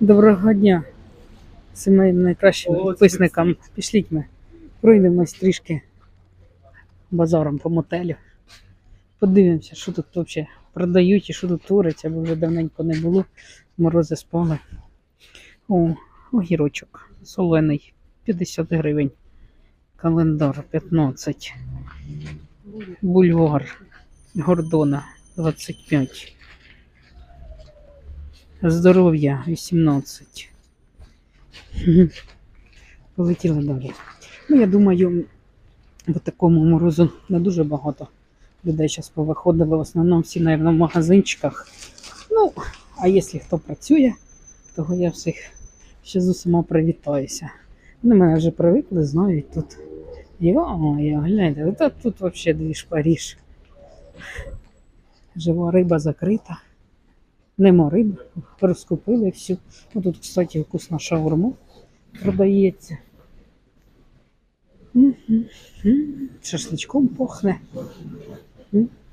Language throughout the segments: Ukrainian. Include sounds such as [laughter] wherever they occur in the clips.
Доброго дня. Це моїм найкращим підписникам. Пішліть ми. Пройдемось трішки базаром по мотелю. Подивимося, що тут взагалі продають і що тут твориться, бо вже давненько не було. Морози спали. О, огірочок солений 50 гривень. Календар 15. Бульвар Гордона 25. Здоров'я 18. Мгм. [laughs] Полетіли далі. Ну, я думаю, в такому морозу не дуже багато людей зараз повиходили. В основному всі, мабуть, в магазинчиках. Ну, а якщо хто працює, то я всіх ще з усіма привітаюся. Вони мене вже привикли, знають тут. Йо, я гляньте, тут взагалі двіж Паріж. Жива риба закрита. Нема риби, розкупили всю. Ну, тут, кстати, вкусна шаурма продається. Шашличком пахне.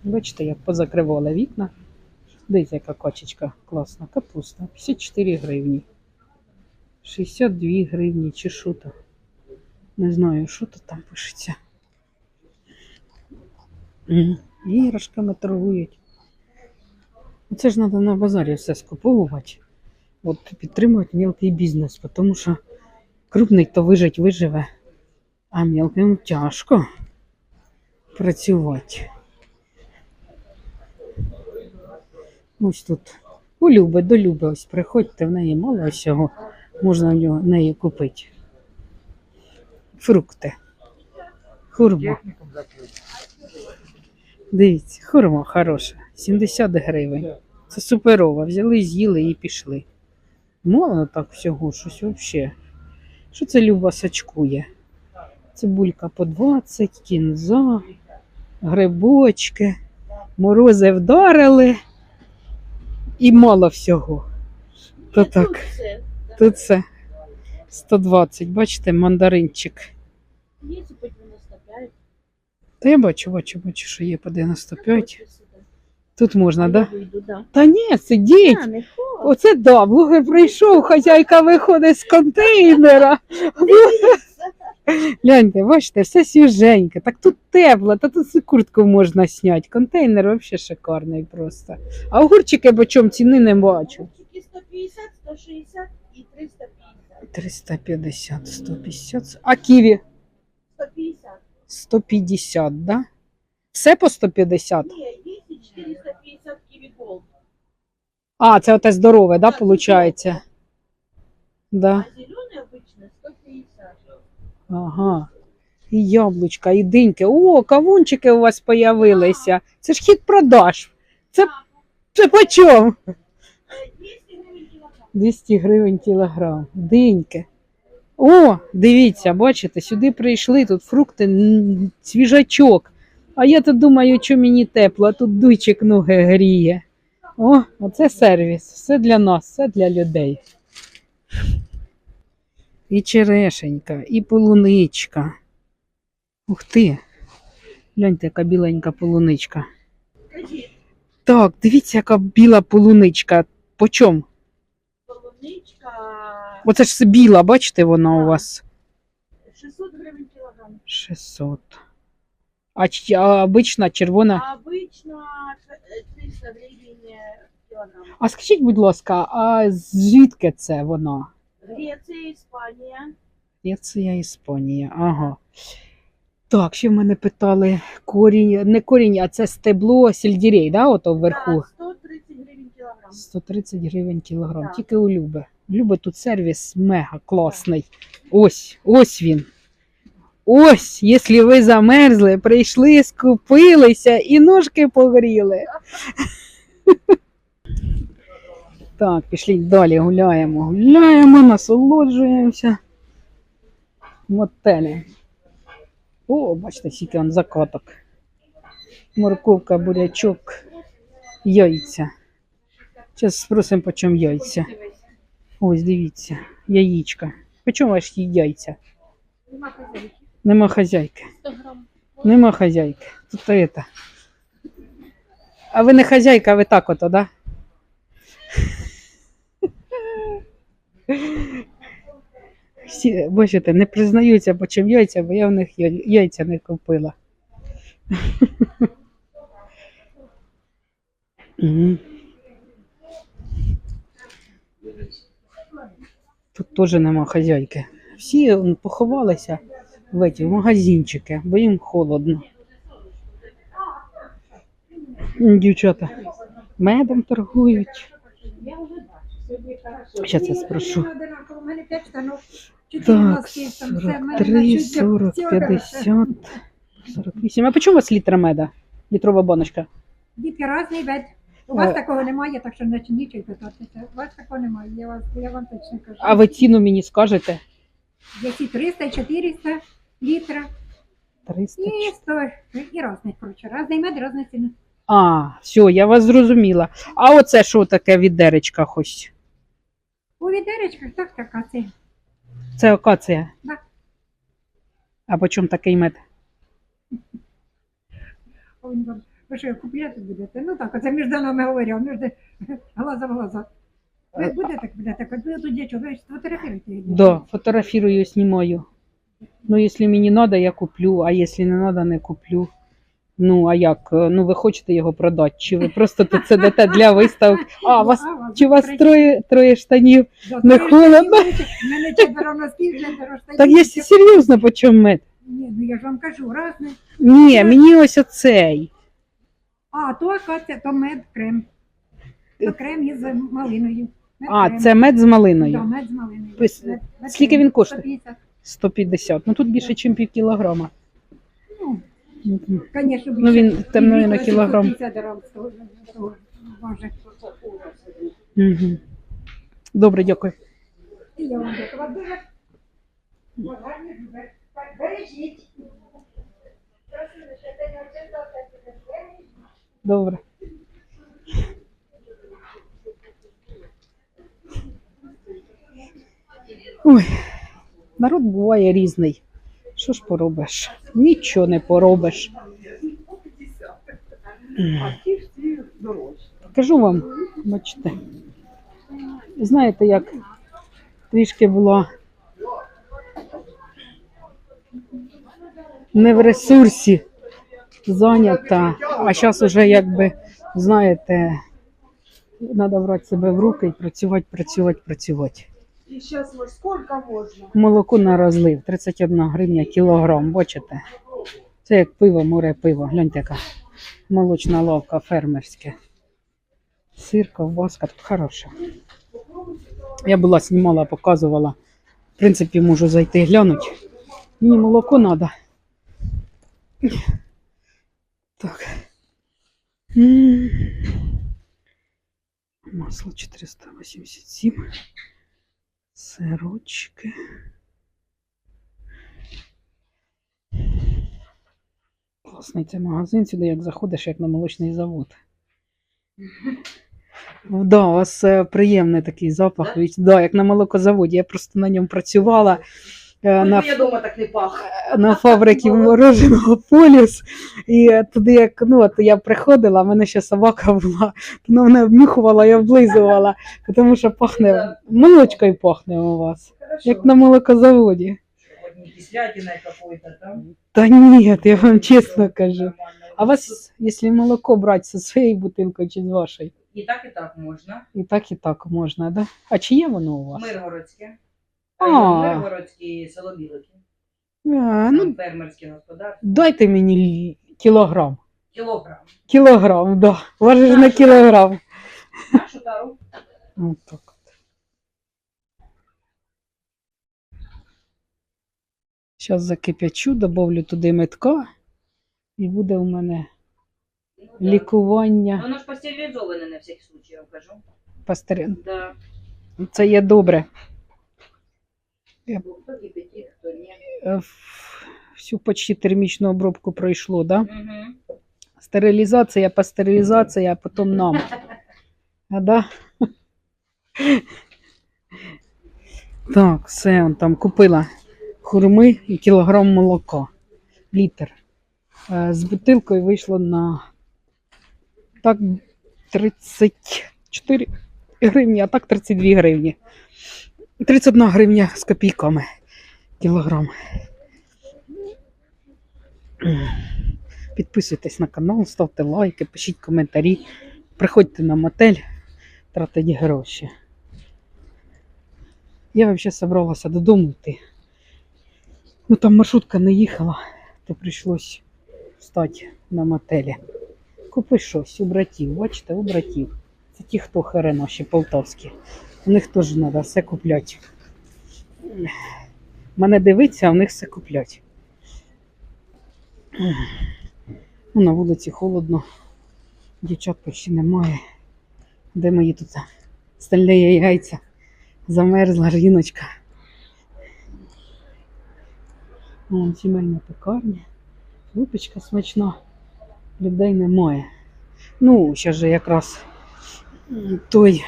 Бачите, як позакривали вікна. Дивіться, яка качечка класна. Капуста. 54 гривні. 62 гривні чи то. Не знаю, що то там пишеться. Іграшками торгують. Це ж треба на базарі все скуповувати. От підтримувати мілкий бізнес, тому що крупний то вижить виживе, а мілким тяжко працювати. Ось тут у Люби, до Люби, ось приходьте, в неї мало всього, можна в нього- в неї купити. Фрукти. Хурма. Дивіться, хурма хороша, 70 гривень. Це суперово. Взяли, з'їли і пішли. Мало так всього, щось взагалі. Що це Люба сачкує? Цибулька по 20, кінза, грибочки, морози вдарили і мало всього. То так, тут це 120, бачите, мандаринчик. Є по 95. Та я бачу, бачу, бачу, що є по 95. Тут можна, так? Да? Да. Та ні, сидіть. Не. Оце да, блогер прийшов, хазяйка виходить з контейнера. Гляньте, бачите, все свіженьке. Так тут тепло, та тут куртку можна зняти. Контейнер взагалі шикарний просто. А огурчики по чому ціни не бачу. Тільки 150, 160 і 350. 350, 150. А ківі 150. 150, да? Все по 150? Ні, є і 450 ківі голд. А, це оте здорове, да, виходить? Да. А зелений обычно 150. Ага. І яблучка, і диньки. О, кавунчики у вас появилися. Це ж хід продаж. Це, це по чому? Е, 200 гривень кілограм. 200. Диньки. О, дивіться, бачите, сюди прийшли, тут фрукти, свіжачок. А я то думаю, що мені тепло, а тут дуйчик ноги гріє. О, оце сервіс. Все для нас, все для людей. І черешенька, і полуничка. Ух ти. Гляньте, яка біленька полуничка. Так, дивіться, яка біла полуничка. По чому? полуничка Оце ж біла, бачите, вона у вас 600 гривень кілограм. 600. А, ч- а обична червона. А обычно е, 300 гривень е. А скажіть, будь ласка, а звідки це вона? Греція, Іспанія. Греція, Іспанія. Ага. Так, ще в мене питали корінь, не корінь, а це стебло сельдерей, да, ото вверху? Так, 130 гривень кілограм. 130 гривень кілограм. Так. Тільки у Люби. У Люби тут сервіс мега класний. Ось, ось він. Ось, якщо ви замерзли, прийшли, скупилися і ножки погріли. [laughs] Так, пішли далі, гуляємо, гуляємо, насолоджуємося. Мотелі. О, бачите, скільки он закаток. Морковка, бурячок, яйця. Зараз спросимо, по чому яйця. Ось, дивіться, яєчка. По чому ваші яйця? Нема хазяйки. Нема хазяйки. 100 грам. Нема хазяйки. Тут это. А ви не хазяйка, а ви так ото, да? Всі, бачите, не признаються, по чим яйця, бо я в них яйця не купила. Тут теж нема хазяйки. Всі поховалися в ці в магазинчики, бо їм холодно. Дівчата медом торгують. Щас я спрошу. Так, 43, 40, 50, 48. А по чому у вас літра меда? Літрова баночка? Дітки різний вид. У вас Е. такого немає, так що не нічого питатися. У вас такого немає, я, вас, я вам точно кажу. А ви ціну мені скажете? Є ці 300, 400 літра 300. і 100, і різний, коротше. Різний мед, різна ціна. А, все, я вас зрозуміла. А оце що таке відеречка хоч? У відеречках так така це. Це акація. Да. А по чому такий мед? Ви що, купляти будете? Ну так, оце між нами говорять, між [laughs] глаза в глаза. Ви будете купляти, тут дівчу, ви ж фотографіруєте. її. Да, фотографірую, знімаю. Ну, якщо мені треба, я куплю, а якщо не треба, не куплю. Ну, а як? Ну, ви хочете його продати? Чи ви просто тут сидите для виставки? А, у вас, чи у вас троє, троє штанів? Да, не холодно? У мене четверо носків, четверо штанів. Так я серйозно, по чому мед? Ні, ну я ж вам кажу, разне. Ні, мені ось оцей. А, то то мед крем. То крем із малиною. А, це мед з малиною. мед з малиною. Пис- Мед- мед скільки він коштує? 150. 150. Ну тут більше, ніж пів кілограма. Ну, Мгм. Конечно, Ну, він більше. на більше кілограм. 150 грам того- того важить. Мгм. Добре, дякую. І я вам дякую. Дуже Бережіть. Добре. Ой, народ буває різний. Що ж поробиш? Нічого не поробиш. Кажу вам, бачите. Знаєте, як трішки була не в ресурсі зайнята, а зараз уже якби, знаєте, треба брати себе в руки і працювати, працювати, працювати. И сейчас вот сколько можно? Молоко на розлив 31 гривня кілограм, бачите? Це як пиво, море пиво. Гляньте, яка молочна лавка фермерська. Сир, ковбаска, тут хороше. Я була знімала, показувала. В принципі, можу зайти глянути. Мені молоко треба. Так. М. Масло 487. Сирочки. Класний цей магазин сюди, як заходиш, як на молочний завод. Да, у вас е, приємний такий запах. да? Да, як на молокозаводі. Я просто на ньому працювала. Е, На, Я дома так не пах. на фабриці [laughs] мороженого [laughs] полюс. І е, туди, як ну, от я приходила, в мене ще собака була, вона мене обнюхувала і облизувала, [laughs] тому що пахне молочкою пахне у вас, як на молокозаводі. Не какой-то. Та ні, я вам чесно кажу. А у вас, якщо молоко брати зі своєю бутилкою чи з вашої, І так, і так можна. і так, і так можна, да? А чи є воно у вас? Миргородське. А. Район село Білики. А, ну, Там фермерське господарство. дайте мені лі- кілограм. Кілограм. Кілограм, да. Важиш на кілограм. Нашу тару. От так. от. Зараз закип'ячу, добавлю туди метка, і буде у мене лікування. Воно ж пастеризоване на всякий случай, я вам кажу. Пастер... Да. Це є добре. Хто кипятить, хто ні. Е, в- Всю почти термічну обробку пройшло, да? Угу. Стерилізація, пастерилізація, а потім нам. А, да? Так, все, он там купила хурми і кілограм молока. Літр. Е, З бутилкою вийшло на так 34 гривні, а так 32 гривні. 31 гривня з копійками кілограм. Підписуйтесь на канал, ставте лайки, пишіть коментарі, приходьте на мотель, тратить гроші. Я взагалі собралася додому йти. Ну там маршрутка не їхала, то прийшлось встати на мотелі. Купи щось у братів, бачите, у братів. Це ті, хто хере наші полтавські. У них теж треба все купляти. Мене дивиться, а в них все куплять. Ну, на вулиці холодно. Дівчат почти немає. Де мої тут стальні яйця? Замерзла жіночка. Вон сімейна пекарня. Випічка смачна. Людей немає. Ну, ще ж якраз той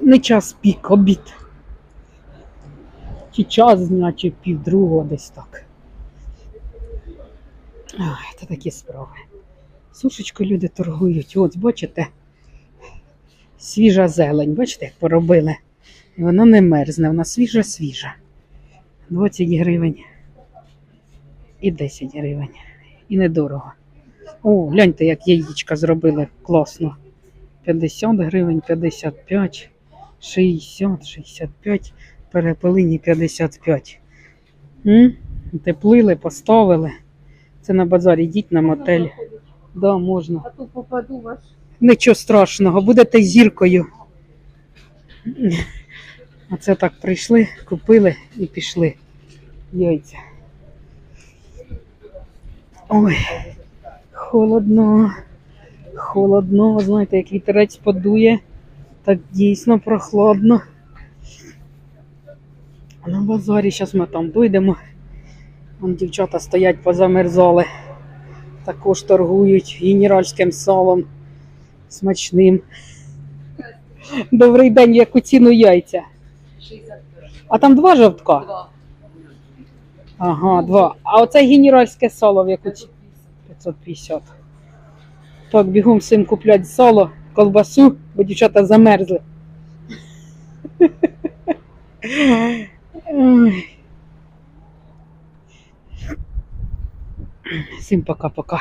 не час пік, обід. Чи час дня, чи пів другого десь так. Ай, це такі справи. Сушечкою люди торгують. От, бачите, свіжа зелень, бачите, як поробили. І вона не мерзне, вона свіжа-свіжа. 20 гривень і 10 гривень. І недорого. О, гляньте, як яєчка зробили класно. 50 гривень, 55, 60, 65, перепелині 55. М? Теплили, поставили. Це на базарі йдіть на мотель. Да, можна. А то попаду ваш. Нічого страшного, будете зіркою. А це так прийшли, купили і пішли. Яйця. Ой, холодно. Холодно, знаєте, як вітерець подує, так дійсно прохладно. На базарі зараз ми там дойдемо. Вон дівчата стоять, позамерзали. Також торгують генеральським салом смачним. Добрий день, яку ціну яйця? А там два жовтка? Ага, два. А оце генеральське сало в яку ціну? 550. Так, бігом всім куплять сало, колбасу, бо дівчата замерзли. Всім пока-пока.